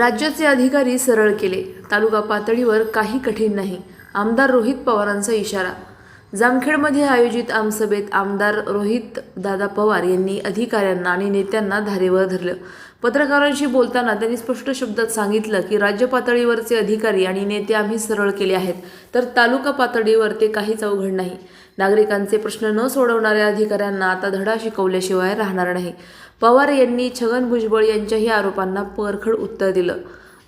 राज्याचे अधिकारी सरळ केले. तालुका पातळीवर काही कठीण नाही. आमदार रोहित पवारांचा इशारा. जामखेडमध्ये आयोजित आमसभेत आमदार रोहित दादा पवार यांनी अधिकाऱ्यांना आणि नेत्यांना धारेवर धरलं. पत्रकारांशी बोलताना त्यांनी स्पष्ट शब्दात सांगितलं की राज्य पातळीवरचे अधिकारी आणि नेते आम्ही सरळ केले आहेत. तर तालुका पातळीवर ते काहीच अवघड नाही. नागरिकांचे प्रश्न न सोडवणाऱ्या अधिकाऱ्यांना आता धडा शिकवल्याशिवाय राहणार नाही. पवार यांनी छगन भुजबळ यांच्याही आरोपांना परखड उत्तर दिलं.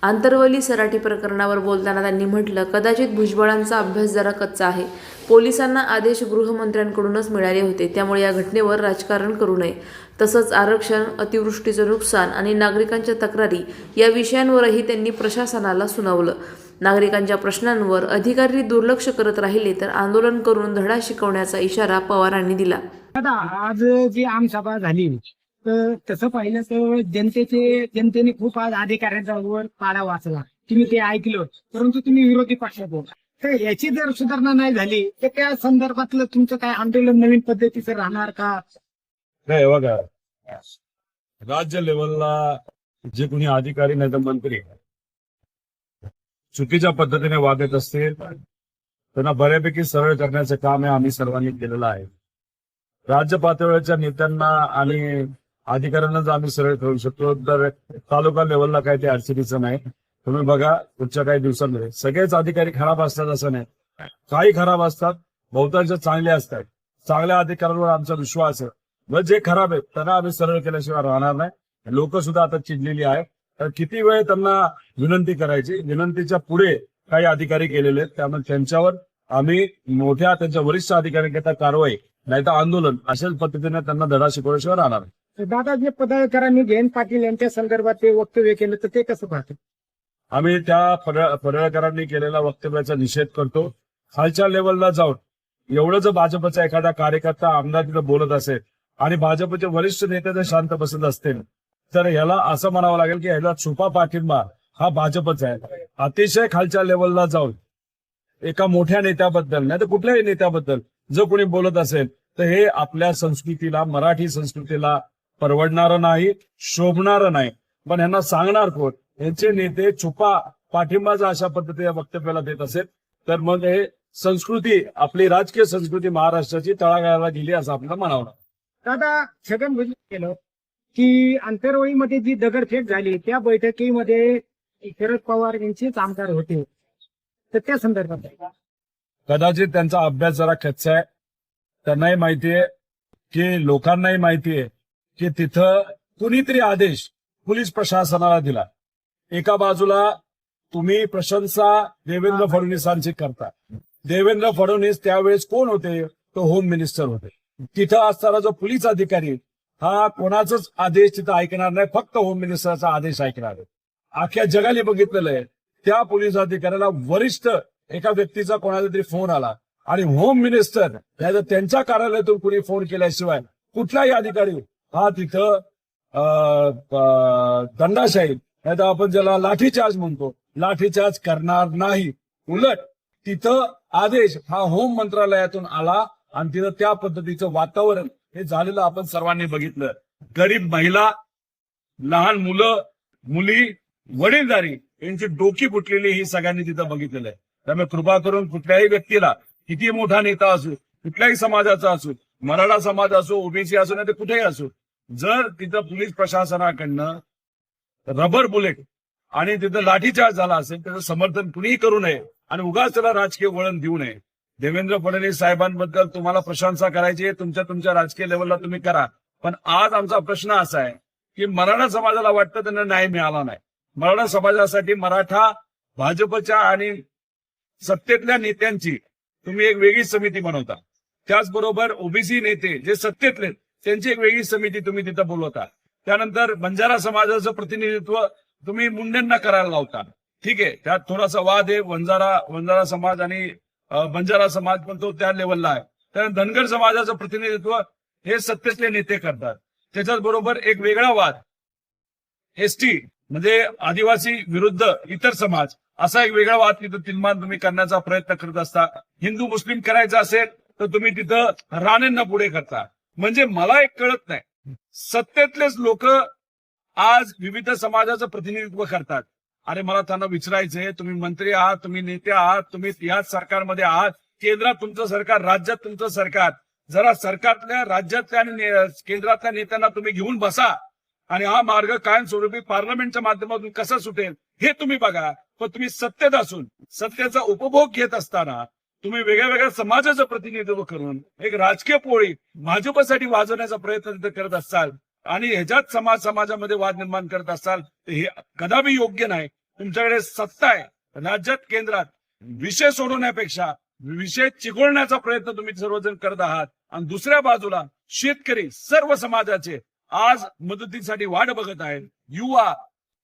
आंतरवली सराठी प्रकरणावर बोलताना त्यांनी म्हटलं कदाचित भुजबळांचा अभ्यास जरा कच्चा आहे. पोलिसांना आदेश गृहमंत्र्यांकडूनच मिळाले होते. त्यामुळे या घटनेवर राजकारण करू नये. तसंच आरक्षण अतिवृष्टीचं नुकसान आणि नागरिकांच्या तक्रारी या विषयांवरही त्यांनी प्रशासनाला सुनावलं. नागरिकांच्या प्रश्नांवर अधिकारी दुर्लक्ष करत राहिले तर आंदोलन करून धडा शिकवण्याचा इशारा पवारांनी दिला. आता आज जी आमसभा झाली तर तसं पाहिलं तर जनतेचे जनतेने खूप आज अधिकाऱ्यांचा वर पाडा वाचला. तुम्ही ते ऐकलं परंतु तुम्ही विरोधी पक्षात होता तर याची जर सुधारणा नाही झाली तर त्या संदर्भातलं तुमचं काय आंदोलन नवीन पद्धतीचं राहणार का? नाही बघा. राज्य लेवलला जे कोणी अधिकारी नाही तर मंत्री. चुकीच्या पद्धतीने वागत असतील त्यांना बऱ्यापैकी सरळ करण्याचं काम हे आम्ही सर्वांनी केलेलं आहे. राज्य पातळीच्या नेत्यांना आणि अधिकाऱ्यांना आम्ही सरळ करू शकतो तर तालुका लेवलला काही ते अडचणीचं नाही. तुम्ही बघा पुढच्या काही दिवसांमध्ये सगळेच अधिकारी खराब असतात असं नाही. काही खराब असतात बहुतांश चांगले असतात. चांगल्या अधिकाऱ्यांवर आमचा विश्वास आहे. मग जे खराब आहेत त्यांना आम्ही सरळ केल्याशिवाय राहणार नाही. लोक सुद्धा आता चिडलेली आहेत. किती वेळ त्यांना विनंती करायची? विनंतीच्या पुढे काही अधिकारी गेलेले आहेत. त्यामुळे त्यांच्यावर आम्ही मोठ्या त्यांच्या वरिष्ठ अधिकाऱ्यांकरता कारवाई नाही तर आंदोलन अशाच पद्धतीने त्यांना धडा शिकवल्याशिवाय राहणार दादा जे पदाधिकाऱ्यांनी जयंत पाटील यांच्या संदर्भात ते वक्तव्य केलं तर ते कसं पाहतं आम्ही त्या पडळकरांनी केलेल्या वक्तव्याचा निषेध करतो. खालच्या लेवलला जाऊन एवढं जर भाजपचा एखादा कार्यकर्ता आमदार तिथं बोलत असेल आणि भाजपचे वरिष्ठ नेते जर शांत बसत असतील तर याला असं म्हणावं लागेल की ह्याला छुपा पाठिंबा हा भाजपच आहे. अतिशय खालच्या लेवलला जाऊन एका मोठ्या नेत्याबद्दल नाही तर कुठल्याही नेत्याबद्दल जर कोणी बोलत असेल तर हे आपल्या संस्कृतीला मराठी संस्कृतीला परवडणारं नाही शोभणारं नाही. पण ह्यांना सांगणार कोण? यांचे नेते छुपा पाठिंबा जर अशा पद्धतीने वक्तव्याला देत असेल. तर मग हे संस्कृती आपली राजकीय संस्कृती महाराष्ट्राची तळागाळाला गेली असं आपल्याला म्हणावं दादा छगन भुजबळ केलं की आंतरवळीमध्ये जी दगडफेक झाली त्या बैठकीमध्ये शरद पवार यांचेच आमदार होते. तर त्या संदर्भात कदाचित त्यांचा अभ्यास जरा कच्चा आहे. त्यांनाही माहितीये की लोकांनाही माहितीये की तिथं कुणीतरी आदेश पोलीस प्रशासनाला दिला. एका बाजूला तुम्ही प्रशंसा देवेंद्र फडणवीसांची करता. देवेंद्र फडणवीस त्यावेळेस कोण होते? तो होम मिनिस्टर होते. तिथं असताना जो पोलीस अधिकारी हा कोणाचाच आदेश तिथं ऐकणार नाही फक्त होम मिनिस्टरचा आदेश ऐकणार आहे. अख्ख्या जगाने बघितलेलं आहे त्या पोलीस अधिकाऱ्याला वरिष्ठ एका व्यक्तीचा कोणाचा तरी फोन आला आणि होम मिनिस्टर नाही तर त्यांच्या कार्यालयातून कुणी फोन केल्याशिवाय कुठलाही अधिकारी हा तिथं अं, दंडाशाही नाही तर आपण ज्याला लाठीचार्ज म्हणतो लाठीचार्ज करणार नाही. उलट तिथं आदेश हा होम मंत्रालयातून आला आणि तिथं त्या पद्धतीचं वातावरण हे झालेलं आपण सर्वांनी बघितलं. गरीब महिला लहान मुलं मुली वडीलधारी यांची डोकी फुटलेली ही सगळ्यांनी तिथं बघितलेलं आहे. त्यामुळे कृपा करून कुठल्याही व्यक्तीला किती मोठा नेता असो कुठल्याही समाजाचा असो मराठा समाज असो ओबीसी असो नाही ते कुठेही असो जर तिथं पोलीस प्रशासनाकडनं रबर बुलेट आणि तिथं लाठीचार्ज झाला असेल त्याचं समर्थन कुणीही करू नये आणि उगाच त्याला राजकीय वळण देऊ नये. देवेंद्र फडणवीस साहेबांबद्दल तुम्हाला प्रशंसा करायची तुमच्या तुमच्या राजकीय लेवलला तुम्ही करा. पण आज आमचा प्रश्न असा आहे की मराठा समाजाला वाटतं त्यांना न्याय मिळाला नाही. मराठा समाजासाठी मराठा भाजपच्या आणि सत्तेतल्या नेत्यांची तुम्ही एक वेगळी समिती बनवता. त्याचबरोबर ओबीसी नेते जे सत्तेतले त्यांची एक वेगळी समिती तुम्ही तिथं बोलवता. त्यानंतर बंजारा समाजाचं प्रतिनिधित्व तुम्ही मुंडेंना करायला लावता. ठीक आहे. त्यात थोडासा वाद आहे. वंजारा वंजारा समाज आणि बंजारा समाज पण तो त्या लेवलला आहे. तर धनगर समाजाचं प्रतिनिधित्व हे सत्तेतले नेते करतात. त्याच्याच बरोबर एक वेगळा वाद एसटी म्हणजे आदिवासी विरुद्ध इतर समाज असा एक वेगळा वाद तिथं तिन्मान तुम्ही करण्याचा प्रयत्न करत असता. हिंदू मुस्लिम करायचा असेल तर तुम्ही तिथं राणेंना पुढे करता. म्हणजे मला एक कळत नाही. सत्तेतलेच लोक आज विविध समाजाचं प्रतिनिधित्व करतात. अरे मला त्यांना विचारायचंय तुम्ही मंत्री आहात तुम्ही नेते आहात तुम्ही याच सरकारमध्ये आहात. केंद्रात तुमचं सरकार राज्यात तुमचं सरकार. जरा सरकारतल्या राज्यातल्या आणि केंद्रातल्या नेत्यांना तुम्ही घेऊन बसा. आणि हा मार्ग कायमस्वरूपी पार्लमेंटच्या माध्यमातून कसा सुटेल हे तुम्ही बघा. पण तुम्ही सत्तेत असून सत्तेचा उपभोग घेत असताना तुम्ही वेगळ्या वेगळ्या समाजाचं प्रतिनिधित्व करून एक राजकीय पोळी भाजपसाठी वाजवण्याचा प्रयत्न करत असाल आणि ह्याच्यात समाज समाजामध्ये वाद निर्माण करत असाल तर हे कदापि योग्य नाही. तुमच्याकडे सत्ता आहे. राज्यात केंद्रात विषय सोडवण्यापेक्षा विषय चिघळण्याचा प्रयत्न तुम्ही सर्वजण करत आहात. आणि दुसऱ्या बाजूला शेतकरी सर्व समाजाचे आज मदतीसाठी वाट बघत आहेत. युवा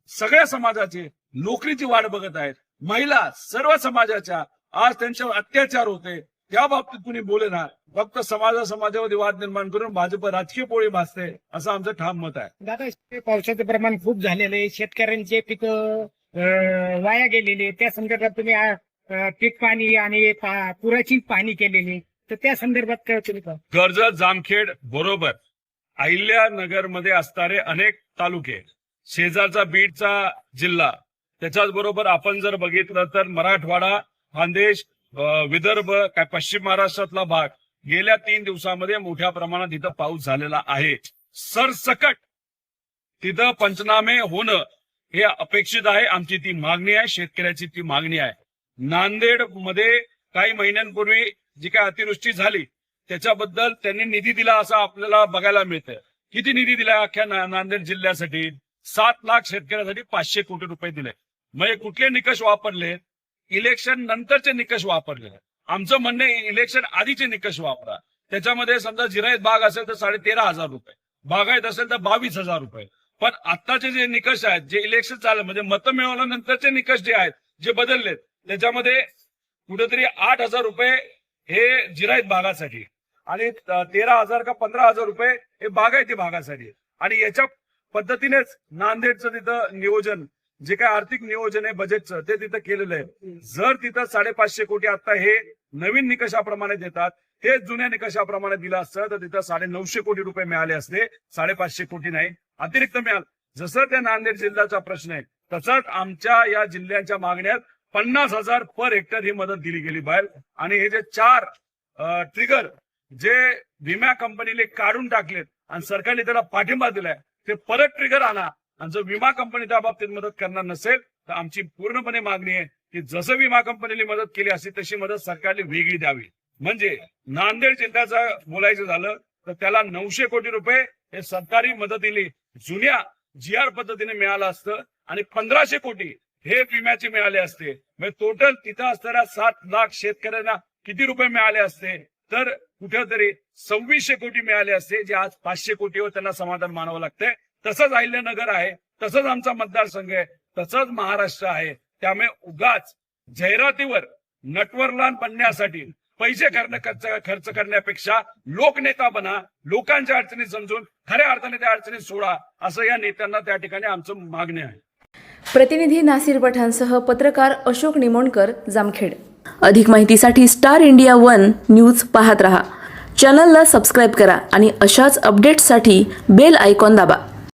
सगळ्या समाजाचे नोकरीची वाट बघत आहेत. महिला सर्व समाजाच्या आज त्यांच्यावर अत्याचार होते. त्या बाबतीत कुणी बोलेना फक्त समाजा समाजामध्ये वाद निर्माण करून भाजप राजकीय पोळी भासते असं आमचं ठाम मत आहे. दादा पावसाचं प्रमाण खूप झालेलं आहे. शेतकऱ्यांचे पीक वाया गेलेले त्या संदर्भात तुम्ही पीक पाणी आणि पुराची पाहणी केलेली तर त्या संदर्भात काय तुम्ही कर्जत जामखेड बरोबर. अहिल्यानगरमध्ये असणारे अनेक तालुके शेजारचा बीडचा जिल्हा त्याच्याच बरोबर आपण जर बघितलं तर मराठवाडा खानदेश विदर्भ काय पश्चिम महाराष्ट्रातला भाग गेल्या तीन दिवसामध्ये मोठ्या प्रमाणात तिथं पाऊस झालेला आहे. सरसकट तिथं पंचनामे होणं हे अपेक्षित आहे. आमची ती मागणी आहे. शेतकऱ्याची ती मागणी आहे. नांदेडमध्ये काही महिन्यांपूर्वी जी काय अतिवृष्टी झाली त्याच्याबद्दल त्यांनी निधी दिला असं आपल्याला बघायला मिळतं किती निधी दिला अख्ख्या नांदेड जिल्ह्यासाठी? सात लाख शेतकऱ्यासाठी पाचशे कोटी रुपये दिले. म्हणजे कुठले निकष वापरले इलेक्शन नंतरचे निकष वापरले. आमचं म्हणणं आहे, इलेक्शन आधीचे निकष वापरा. त्याच्यामध्ये समजा जिरायत बाग असेल तर साडे तेरा हजार रुपये. बागायत असेल तर बावीस हजार रुपये. पण आत्ताचे जे निकष आहेत जे इलेक्शन चालले म्हणजे मतं मिळवल्यानंतरचे निकष जे आहेत जे बदललेत त्याच्यामध्ये कुठेतरी आठ हजार रुपये हे जिरायत भागासाठी आणि तेरा हजार का पंधरा हजार रुपये हे बागायती भागासाठी आणि याच्या पद्धतीनेच नांदेडचं तिथं नियोजन जे काय आर्थिक नियोजन आहे बजेटचं ते तिथं केलेलं आहे. जर तिथं साडेपाचशे कोटी आता हे नवीन निकषाप्रमाणे देतात हे जुन्या निकषाप्रमाणे दिलं असतं तर तिथं साडे नऊशे कोटी रुपये मिळाले असते. साडेपाचशे कोटी नाही अतिरिक्त मिळाल. जसं त्या नांदेड जिल्ह्याचा प्रश्न आहे तसंच आमच्या या जिल्ह्यांच्या मागण्यात पन्नास हजार पर हेक्टर ही मदत दिली गेली बाहेर. आणि हे जे चार ट्रिगर जे विमा कंपनीने काढून टाकलेत आणि सरकारने त्याला पाठिंबा दिलाय ते परत ट्रिगर आणा. आणि जर विमा कंपनी त्या बाबतीत मदत करणार नसेल तर आमची पूर्णपणे मागणी आहे की जसं विमा कंपनीने मदत केली असती तशी मदत सरकारने वेगळी द्यावी. म्हणजे नांदेड जिल्ह्याचं बोलायचं झालं तर त्याला नऊशे कोटी रुपये हे सरकारी मदतीने जुन्या जी आर पद्धतीने मिळालं असतं आणि पंधराशे कोटी हे विम्याचे मिळाले असते. म्हणजे टोटल तिथं असणाऱ्या सात लाख शेतकऱ्यांना किती रुपये मिळाले असते? तर कुठेतरी सव्वीसशे कोटी मिळाले असते जे आज पाचशे कोटीवर त्यांना समाधान मानावं लागतंय. तसंच अहिल्यानगर आहे तसंच आमचा मतदारसंघ आहे तसंच महाराष्ट्र आहे. त्यामुळे उगाच जाहिरातीवर नटवरलान बनण्यासाठी पैसे करणं खर्च खर्च करण्यापेक्षा लोकनेता बना लोकांच्या अडचणी समजून खऱ्या अर्थाने त्या अडचणी सोडा असं या नेत्यांना त्या ठिकाणी आमचं मागणी आहे. प्रतिनिधी नासिर पठाणसह पत्रकार अशोक निमोणकर जामखेड. अधिक माहितीसाठी स्टार इंडिया वन न्यूज पाहत रहा. चॅनलला सबस्क्राईब करा आणि अशाच अपडेट्ससाठी बेल आयकॉन दाबा.